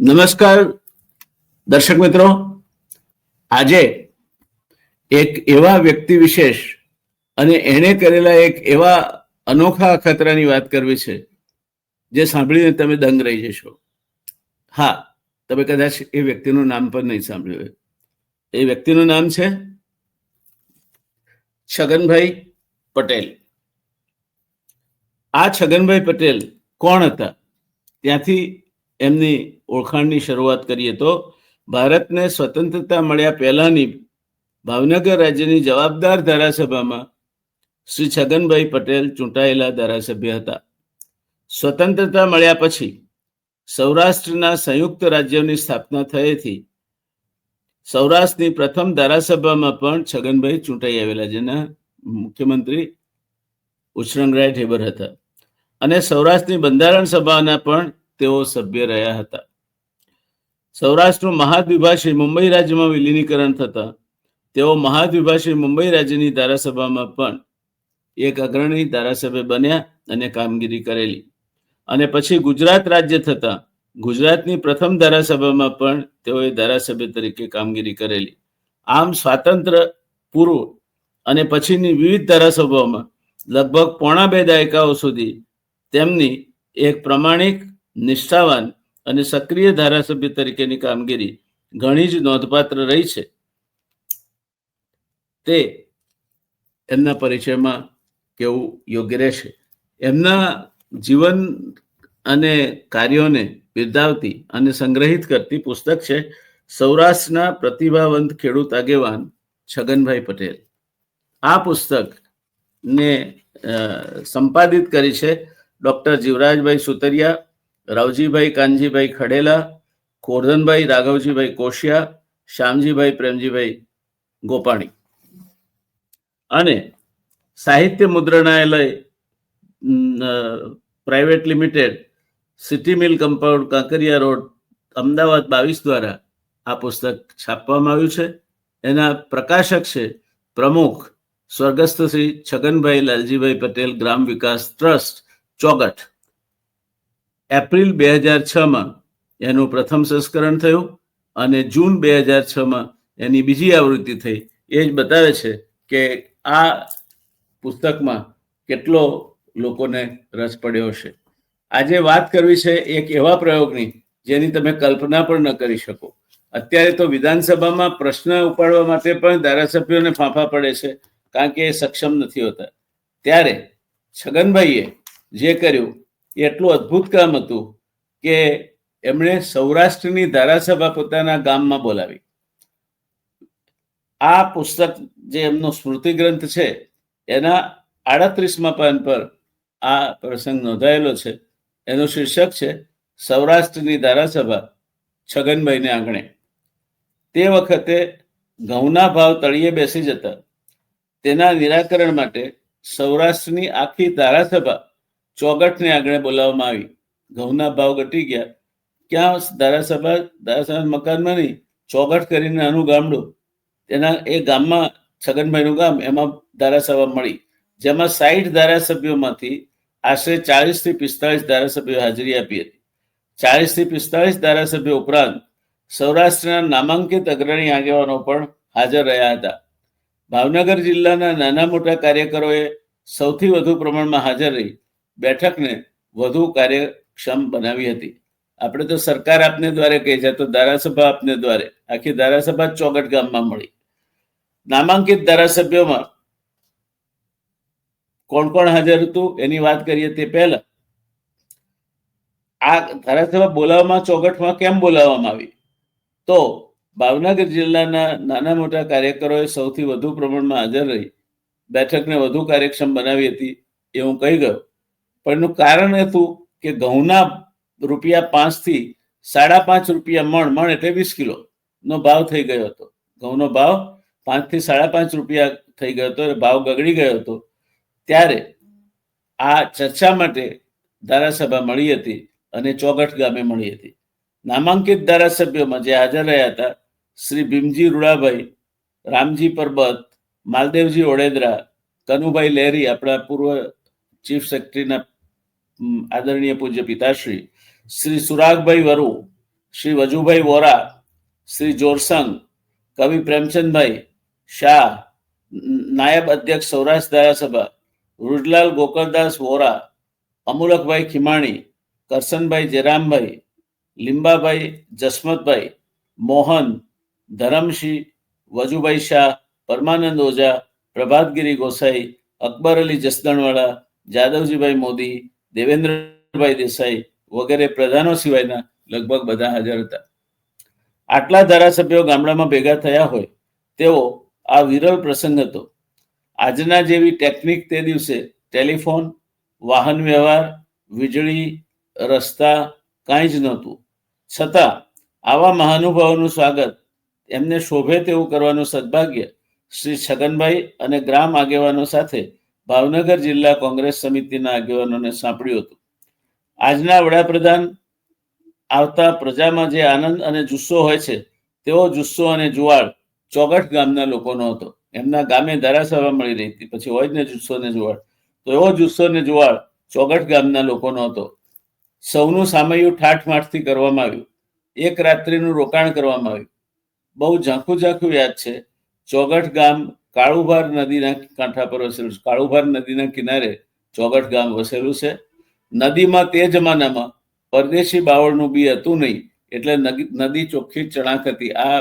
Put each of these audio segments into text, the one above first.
નમસ્કાર, દર્શક મિત્રો. આજે એક એવા વ્યક્તિ વિશેષ અને એણે કરેલા એક એવા અનોખા ખતરાની વાત કરવી છે, જે સાંભળીને તમે દંગ રહી જશો. હા, તમે કદાચ એ વ્યક્તિનું નામ પણ નહીં સાંભળ્યું એ વ્યક્તિનું નામ છે છગનભાઈ પટેલ. આ છગનભાઈ પટેલ કોણ હતા? ત્યાંથી એમની ઓળખાણની શરૂઆત કરીએ તો ભારતને સ્વતંત્રતા મળ્યા પહેલાની ભાવનગર રાજ્યની જવાબદાર ધારાસભામાં શ્રી છગનભાઈ પટેલ ચૂંટાયેલા ધારાસભ્ય હતા. સ્વતંત્રતા મળ્યા પછી સૌરાષ્ટ્રના સંયુક્ત રાજ્યોની સ્થાપના થયેથી સૌરાષ્ટ્રની પ્રથમ ધારાસભામાં પણ છગનભાઈ ચૂંટાઈ આવેલા, જેના મુખ્યમંત્રી ઉછરંગરાય ઠેબર હતા. અને સૌરાષ્ટ્રની બંધારણ સભાના પણ તેઓ સભ્ય રહ્યા હતા. સૌરાષ્ટ્રનું મહાદ્વિભાષી મુંબઈ રાજ્યમાં વિલીનીકરણ થતા તેઓ મહાદ્વિભાષી મુંબઈ રાજ્યની ધારાસભામાં પણ એક અગ્રણી ધારાસભ્ય બન્યા અને કામગીરી કરેલી. અને પછી ગુજરાત રાજ્ય થતા ગુજરાતની પ્રથમ ધારાસભામાં પણ તેઓએ ધારાસભ્ય તરીકે કામગીરી કરેલી. આમ સ્વાતંત્ર પૂર્વ અને પછીની વિવિધ ધારાસભાઓમાં લગભગ પોણા બે દાયકાઓ સુધી તેમની એક પ્રમાણિક નિષ્ઠાવાન અને સક્રિય ધારાસભ્ય તરીકેની કામગીરી ઘણી જ નોંધપાત્ર રહી છે. તે એમના પરિચયમાં કેવું યોગ્ય રહેશે? એમના જીવન અને કાર્યોને બિરદાવતી અને સંગ્રહિત કરતી પુસ્તક છે સૌરાષ્ટ્રના પ્રતિભાવંત ખેડૂત આગેવાન છગનભાઈ પટેલ. આ પુસ્તકને સંપાદિત કરી છે ડૉક્ટર જીવરાજભાઈ સુતરિયા રાવજીભાઈ, કાનજીભાઈ ખડેલા, કોરધનભાઈ, રાઘવજીભાઈ કોશિયા, શ્યામજીભાઈ, પ્રેમજીભાઈ ગોપાણી. અને Sahitya Mudranalaya private limited, city mill compound Kankaria road, Ahmedabad બાવીસ દ્વારા આ પુસ્તક છાપવામાં આવ્યું છે. એના પ્રકાશક છે પ્રમુખ સ્વર્ગસ્થ શ્રી છગનભાઈ લાલજીભાઈ પટેલ, ગ્રામ વિકાસ ટ્રસ્ટ, ચોગઠ. એપ્રિલ બે હજાર છમાં એનું પ્રથમ સંસ્કરણ થયું અને જૂન બે હજાર છમાં એની બીજી આવૃત્તિ થઈ. એ જ બતાવે છે કે આ પુસ્તકમાં કેટલો લોકોને રસ પડ્યો છે આજે વાત કરવી છે એક એવા પ્રયોગની જેની તમે કલ્પના પણ ન કરી શકો. અત્યારે તો વિધાનસભામાં પ્રશ્ન ઉપાડવા માટે પણ ધારાસભ્યોને ફાંફા પડે છે કારણ કે એ સક્ષમ નથી હોતા. ત્યારે છગનભાઈએ જે કર્યું એટલું અદ્ભુત કામ હતું કે એમણે સૌરાષ્ટ્રની ધારાસભા પોતાના ગામમાં બોલાવી. આ પુસ્તક જે એમનો સ્મૃતિ ગ્રંથ છે, એના આડત્રીસમાં પાન પર આ પ્રસંગ નોંધાયેલો છે. એનું શીર્ષક છે, સૌરાષ્ટ્રની ધારાસભા, છગનભાઈને આંગણે. તે વખતે ઘઉંના ભાવ તળિયે બેસી જતા. તેના નિરાકરણ માટે સૌરાષ્ટ્રની આખી ધારાસભા ચોગઠને આગળ બોલાવવામાં આવી. ઘઉંના ભાવ ઘટી ગયા. ક્યાં ધારાસભા ધારાસભા મકાનમાં નહીં ચોગઠ કરીને નાનું ગામડું. તેના, એ ગામમાં છગનભાઈનું ગામ, એમાં ધારાસભા મળી. જેમાં સાઈઠ ધારાસભ્યોમાંથી આશરે ચાળીસથી પિસ્તાળીસ ધારાસભ્યો હાજરી આપી હતી. ચાલીસથી પિસ્તાળીસ ધારાસભ્યો ઉપરાંત સૌરાષ્ટ્રના નામાંકિત અગ્રણી આગેવાનો પણ હાજર રહ્યા હતા. ભાવનગર જિલ્લાના નાના મોટા કાર્યકરોએ સૌથી વધુ પ્રમાણમાં હાજર રહી. બેઠકને વધુ કાર્યક્ષમ બનાવી હતી. આપણે તો સરકાર આપને દ્વારે કહી છે, તો ધારાસભા આપને દ્વારે. આખી ધારાસભા ચોગટ ગામમાં મળી. નામાંકિત ધારાસભ્યોમાં કોણ કોણ હાજર હતું એની વાત કરીએ તે પહેલા. આ ધારાસભા બોલાવવામાં ચોગઠમાં કેમ બોલાવવામાં આવી? તો ભાવનગર જિલ્લાના નાના મોટા કાર્યકરોએ સૌથી વધુ પ્રમાણમાં હાજર રહી. બેઠકને વધુ કાર્યક્ષમ બનાવી હતી એ હું કહી ગયો. પણ એનું કારણ હતું કે ઘઉંના રૂપિયા પાંચથી સાડા પાંચ રૂપિયા મણ મણ એટલે વીસ કિલો નો ભાવ થઈ ગયો હતો. ઘઉંનો ભાવ પાંચથી સાડા પાંચ રૂપિયા થઈ ગયો હતો ભાવ ગગડી ગયો હતો. ત્યારે આ ચર્ચા માટે ધારાસભા મળી હતી અને ચોગઠ ગામે મળી હતી. નામાંકિત ધારાસભ્યોમાં જે હાજર રહ્યા હતા, શ્રી ભીમજી રૂડાભાઈ, રામજી પરબત, માલદેવજી ઓડેદરા, કનુભાઈ લહેરી આપણા પૂર્વ ચીફ સેક્રેટરીના આદરણીય પૂજ્ય પિતાશ્રી શ્રી સુરાગભાઈ વરુ, શ્રી વજુભાઈ વોરા, શ્રી જોરસંગ, કવિ પ્રેમચંદભાઈ શાહ નાયબ અધ્યક્ષ સૌરાષ્ટ્ર ધારાસભા, રૂડલાલ ગોકળદાસ વોરા, અમુલકભાઈ ખીમાણી, કરસનભાઈ જયરામભાઈ, લીંબાભાઈ જસમતભાઈ, મોહન, ધરમસિંહ, વજુભાઈ શાહ, પરમાનંદ ઓઝા, પ્રભાતગીરી ગોસાઈ, અકબર અલી જસદણવાળા, જાદવજીભાઈ મોદી દેવેન્દ્રભાઈ દેસાઈ વગેરે પ્રધાનો સિવાયના લગભગ બધા હાજર હતા. આટલા ધારાસભ્યો ગામડામાં ભેગા થયા હોય તેવો આ વિરલ પ્રસંગ હતો. આજના જેવી ટેકનિક તે દિવસે ટેલિફોન, વાહન વ્યવહાર, વીજળી, રસ્તા કાંઈ જ નહોતું. છતાં આવા મહાનુભાવોનું સ્વાગત એમને શોભે તેવું કરવાનું સદભાગ્ય શ્રી છગનભાઈ અને ગ્રામ આગેવાનો સાથે ભાવનગર જિલ્લા કોંગ્રેસ સમિતિના આગેવાનોને સાંપડ્યું હતું. આજના વડાપ્રધાન આવતા પ્રજામાં જે આનંદ અને જુસ્સો હોય છે તેવો જુસ્સો અને જુવાળ ચોગઠ ગામના લોકોનો હતો. એમના ગામે ધારાસભા મળી રહી હતી, પછી હોય જ ને જુસ્સો ને જુવાળ. તો એવો જુસ્સો ને જુવાળ ચોગઠ ગામના લોકોનો હતો. સૌનું સામયું ઠાઠમાઠથી કરવામાં આવ્યું. એક રાત્રિનું રોકાણ કરવામાં આવ્યું. બહુ ઝાંખું ઝાંખું યાદ છે. ચોગઠ ગામ કાળુભાર નદીના કાંઠા પર વસેલું છે. કાળુભાર નદીના કિનારે ચોગઠ ગામ વસેલું છે. નદીમાં તે જમાનામાં પરદેશી બાવળનું બી હતું નહીં, એટલે નદી- ચોખ્ખી ચણાક હતી. આ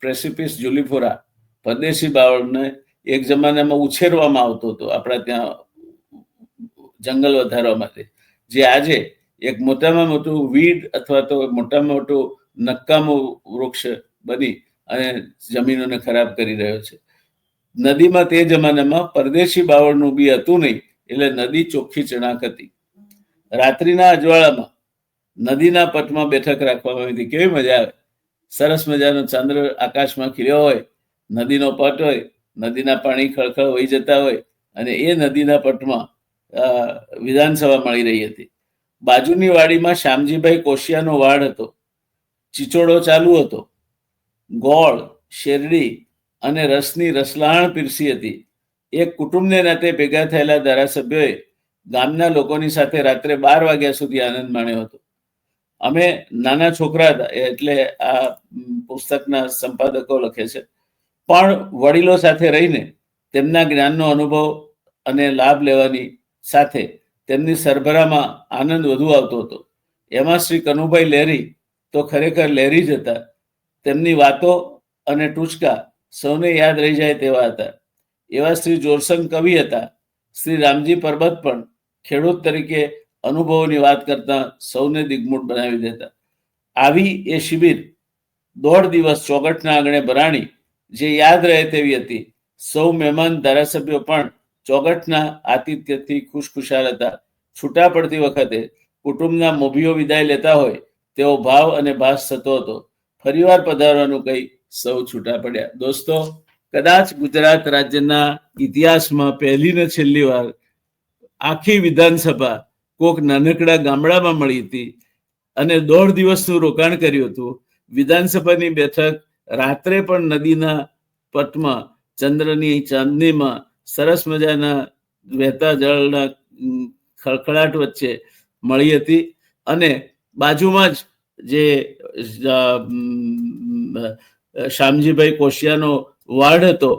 પ્રેસિપિસ જુલીફોરા પરદેશી બાવળને એક જમાનામાં ઉછેરવામાં આવતો હતો, આપણા ત્યાં જંગલ વધારવા માટે. જે આજે એક મોટામાં મોટું વીડ અથવા તો મોટામાં મોટું નક્કામું વૃક્ષ બની અને જમીનોને ખરાબ કરી રહ્યો છે. નદીમાં તે જમાનામાં પરદેશી બાવળનું બી હતું નહીં, એટલે નદી ચોખ્ખી ચણાક હતી. રાત્રિના અજવાળામાં નદીના પટમાં બેઠક રાખવામાં આવી હતી. કેવી મજા આવે. સરસ મજાનો ચંદ્ર આકાશમાં ખીલ્યો હોય, નદીનો પટ હોય, નદીના પાણી ખળખળ વહી જતા હોય, અને એ નદીના પટમાં વિધાનસભા મળી રહી હતી. બાજુની વાડીમાં શ્યામજીભાઈ કોશિયાનો વાડ હતો. ચીચોડો ચાલુ હતો. ગોળ, શેરડી અને રસની રસલાહણ પીરસી હતી. એક કુટુંબને નાતે ભેગા થયેલા ધારાસભ્યોએ ગામના લોકોની સાથે રાત્રે બાર વાગ્યા સુધી આનંદ માણ્યો હતો. અમે નાના છોકરા હતા, એટલે આ પુસ્તકના સંપાદકો લખે છે. પણ વડીલો સાથે રહીને તેમના જ્ઞાનનો અનુભવ અને લાભ લેવાની સાથે તેમની સરભરામાં આનંદ વધુ આવતો હતો. એમાં શ્રી કનુભાઈ લહેરી તો ખરેખર લહેરી જ હતા. તેમની વાતો અને ટૂચકા સૌને યાદ રહી જાય તેવા હતા. એવા શ્રી જોરસંગ કવિ હતા. શ્રી રામજી પરબત પણ ખેડૂત તરીકે અનુભવોની વાત કરતા સૌને દિગ્મૂટ બનાવી દેતા. આવી એ શિબિર દોઢ દિવસ ચોગઠના આંગણે ભરાણી જે યાદ રહે તેવી હતી. સૌ મહેમાન ધારાસભ્યો પણ ચોગઠના આતિથ્યથી ખુશખુશાલ હતા. છૂટા પડતી વખતે કુટુંબના મોભીઓ વિદાય લેતા હોય તેવો ભાવ અને ભાસ થતો હતો. ફરીવાર પધારવાનું કહી સૌ છૂટા પડ્યા. દોસ્તો, કદાચ ગુજરાત રાજ્યના ઇતિહાસમાં પહેલી ને છેલ્લી વાર આખી વિધાનસભા કોક નાનકડા ગામડામાં મળી હતી અને દોઢ દિવસનું રોકાણ કર્યું હતું. વિધાનસભાની બેઠક રાત્રે પણ નદીના પટમાં, ચંદ્રની ચાંદનીમાં, સરસ મજાના વહેતા જળના ખળખળાટ વચ્ચે મળી હતી અને બાજુમાં જ જે શ્યામજીભાઈ કોશિયાનો વાડ હતો,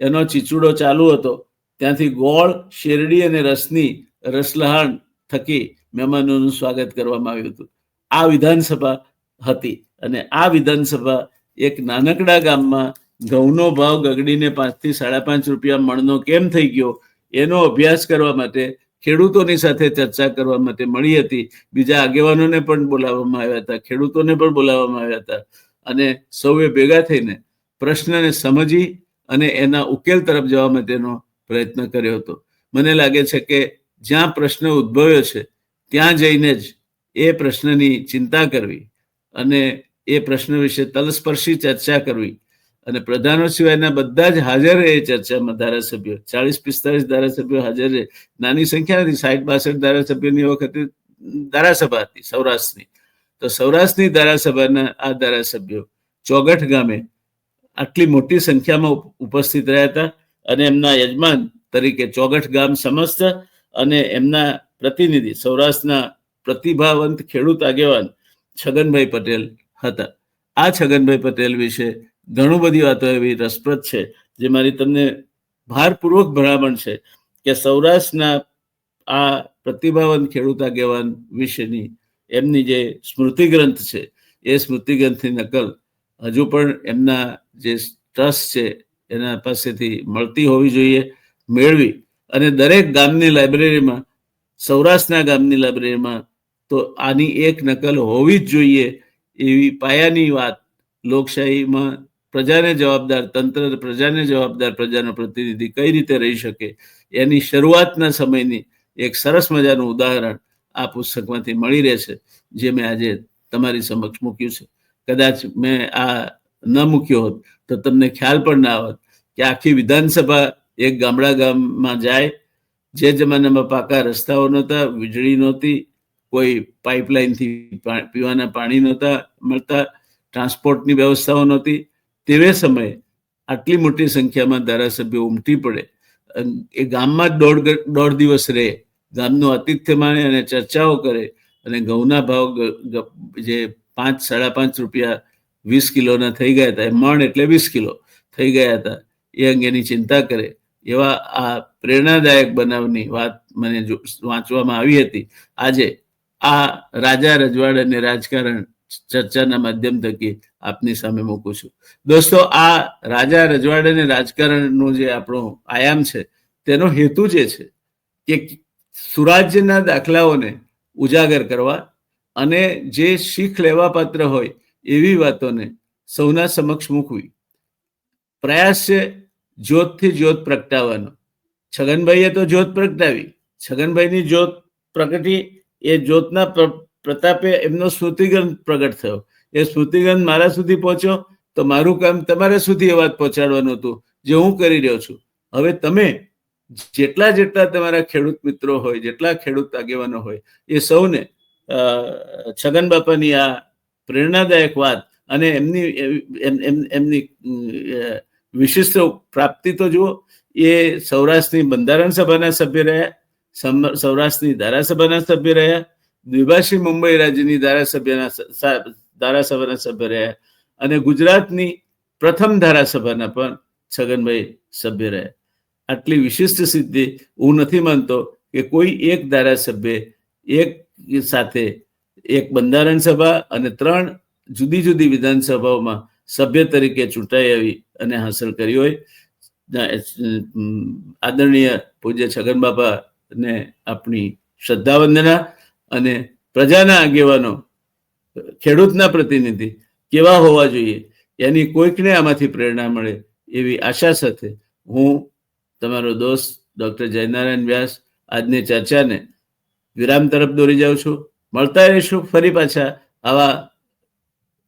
એનો ચીચુડો ચાલુ હતો, ત્યાંથી ગોળ, શેરડી અને રસની રસલહાણ થકી મહેમાનોનું સ્વાગત કરવામાં આવ્યું હતું. આ વિધાનસભા હતી અને આ વિધાનસભા એક નાનકડા ગામમાં ઘઉંનો ભાવ ગગડીને પાંચથી સાડા પાંચ રૂપિયા મણનો કેમ થઈ ગયો, એનો અભ્યાસ કરવા માટે, ખેડૂતોની સાથે ચર્ચા કરવા માટે મળી હતી. બીજા આગેવાનોને પણ બોલાવવામાં આવ્યા હતા, ખેડૂતોને પણ બોલાવવામાં આવ્યા હતા. અને સૌએ ભેગા થઈને પ્રશ્નને સમજી અને એના ઉકેલ તરફ જવા માટેનો પ્રયત્ન કર્યો હતો. મને લાગે છે કે જ્યાં પ્રશ્ન ઉદ્ભવ્યો છે, ત્યાં જઈને જ એ પ્રશ્નની ચિંતા કરવી અને એ પ્રશ્ન વિશે તલસ્પર્શી ચર્ચા કરવી અને પ્રધાનો સિવાયના બધા જ હાજર એ ચર્ચામાં ધારાસભ્યો. ચાલીસ પિસ્તાલીસ ધારાસભ્યો હાજર રહે. નાની સંખ્યા નથી સાઠ બાસઠ ધારાસભ્યોની વખતે ધારાસભા હતી સૌરાષ્ટ્રની. તો સૌરાષ્ટ્રની ધારાસભાના આ ધારાસભ્યો ચોગઠ ગામે આટલી મોટી સંખ્યામાં ઉપસ્થિત રહ્યા હતા અને એમના યજમાન તરીકે ચોગઠ ગામ સમસ્ત અને એમના પ્રતિનિધિ સૌરાષ્ટ્રના પ્રતિભાવંત ખેડૂત આગેવાન છગનભાઈ પટેલ હતા. આ છગનભાઈ પટેલ વિશે ઘણું બધી વાતો એવી રસપ્રદ છે જે મારી તમને ભારપૂર્વક ભલામણ છે કે સૌરાષ્ટ્રના આ પ્રતિભાવંત ખેડૂત આગેવાન વિશેની એમની જે સ્મૃતિ ગ્રંથ છે, એ સ્મૃતિ ગ્રંથની નકલ હજુ પણ એમના જે ટ્રસ્ટ છે, એના પાસેથી મળતી હોવી જોઈએ, મેળવી. અને દરેક ગામની લાઇબ્રેરીમાં, સૌરાષ્ટ્રના ગામની લાઇબ્રેરીમાં તો આની એક નકલ હોવી જ જોઈએ એવી પાયાની વાત લોકશાહીમાં પ્રજાને જવાબદાર, તંત્ર પ્રજાને જવાબદાર, પ્રજાનો પ્રતિનિધિ કઈ રીતે રહી શકે? એની શરૂઆતના સમયની એક સરસ મજાનું ઉદાહરણ આ પુસ્તકમાંથી મળી રહેશે, જે મેં આજે તમારી સમક્ષ મૂક્યું છે. કદાચ મેં આ ન મૂક્યો હોત, તો તમને ખ્યાલ પણ ના આવત કે આખી વિધાનસભા એક ગામડા ગામમાં જાય. જે જમાનામાં પાકા રસ્તાઓ નહોતા, વીજળી નહોતી, કોઈ પાઇપલાઇનથી પીવાના પાણી નહોતા મળતા, ટ્રાન્સપોર્ટની વ્યવસ્થાઓ નહોતી. તેવે સમયે આટલી મોટી સંખ્યામાં ધારાસભ્યો ઉમટી પડે. એ ગામમાં જ દોઢ દોઢ દિવસ રહે. ગામનું આતિથ્ય માણે અને ચર્ચાઓ કરે અને ઘઉંના ભાવ જે પાંચ, સાડા પાંચ રૂપિયા વીસ કિલોના થઈ ગયા હતા, એ મણ એટલે વીસ કિલો થઈ ગયા હતા, એ અંગેની ચિંતા કરે. એવા આ પ્રેરણાદાયક બનાવની વાત મને વાંચવામાં આવી હતી. આજે આ રાજા રજવાડ અને રાજકારણ ચર્ચાના માધ્યમ થકી આપની સામે મૂકું છું. દોસ્તો, આ રાજા રજવાડ અને રાજકારણનો જે આપણો આયામ છે, તેનો હેતુ જે છે, કે સુરાજ્યના દાખલાઓને ઉજાગર કરવા અને જે શીખ લેવા પાત્ર હોય એવી વાતોને સૌના સમક્ષ મૂકવી. પ્રયાસ છે જ્યોતથી જ્યોત પ્રગટાવવાનો. છગનભાઈએ તો જ્યોત પ્રગટાવી. છગનભાઈની જ્યોત પ્રગટી, એ જ્યોતના પ્રતાપે એમનો સ્મૃતિગ્રંથ પ્રગટ થયો. એ સ્મૃતિગ્રંથ મારા સુધી પહોંચ્યો તો મારું કામ તમારા સુધી એ વાત પહોંચાડવાનું હતું, જે હું કરી રહ્યો છું. હવે તમે જેટલા જેટલા તમારા ખેડૂત મિત્રો હોય, જેટલા ખેડૂત આગેવાનો હોય, એ સૌને છગન બાપાની આ પ્રેરણાદાયક વાત અને એમની એમની વિશિષ્ટ પ્રાપ્તિ તો જુઓ, એ સૌરાષ્ટ્રની બંધારણ સભાના સભ્ય રહ્યા સૌરાષ્ટ્રની ધારાસભાના સભ્ય રહ્યા, દ્વિભાષી મુંબઈ રાજ્યની ધારાસભ્યના ધારાસભાના સભ્ય રહ્યા અને ગુજરાતની પ્રથમ ધારાસભાના પણ છગનભાઈ સભ્ય રહ્યા. આટલી વિશિષ્ટ સિદ્ધિ હું નથી માનતો કે કોઈ એક ધારાસભ્ય એક સાથે એક બંધારણ સભા અને ત્રણ જુદી જુદી વિધાનસભાઓમાં સભ્ય તરીકે ચૂંટાઈ આવી અને હાંસલ કરી હોય. આદરણીય પૂજ્ય છગન બાપાને આપણી શ્રદ્ધા વંદના અને પ્રજાના આગેવાનો, ખેડૂતના પ્રતિનિધિ કેવા હોવા જોઈએ? એની કોઈકને આમાંથી પ્રેરણા મળે એવી આશા સાથે હું તમારો દોસ્ત ડૉક્ટર જયનારાયણ વ્યાસ આજની ચર્ચાને વિરામ તરફ દોરી જાઉં છું. મળતા રહીશું ફરી પાછા આવા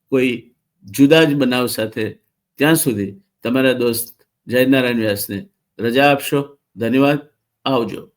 કોઈ જુદા જ બનાવ સાથે. ત્યાં સુધી તમારા દોસ્ત જયનારાયણ વ્યાસને રજા આપશો. ધન્યવાદ. આવજો.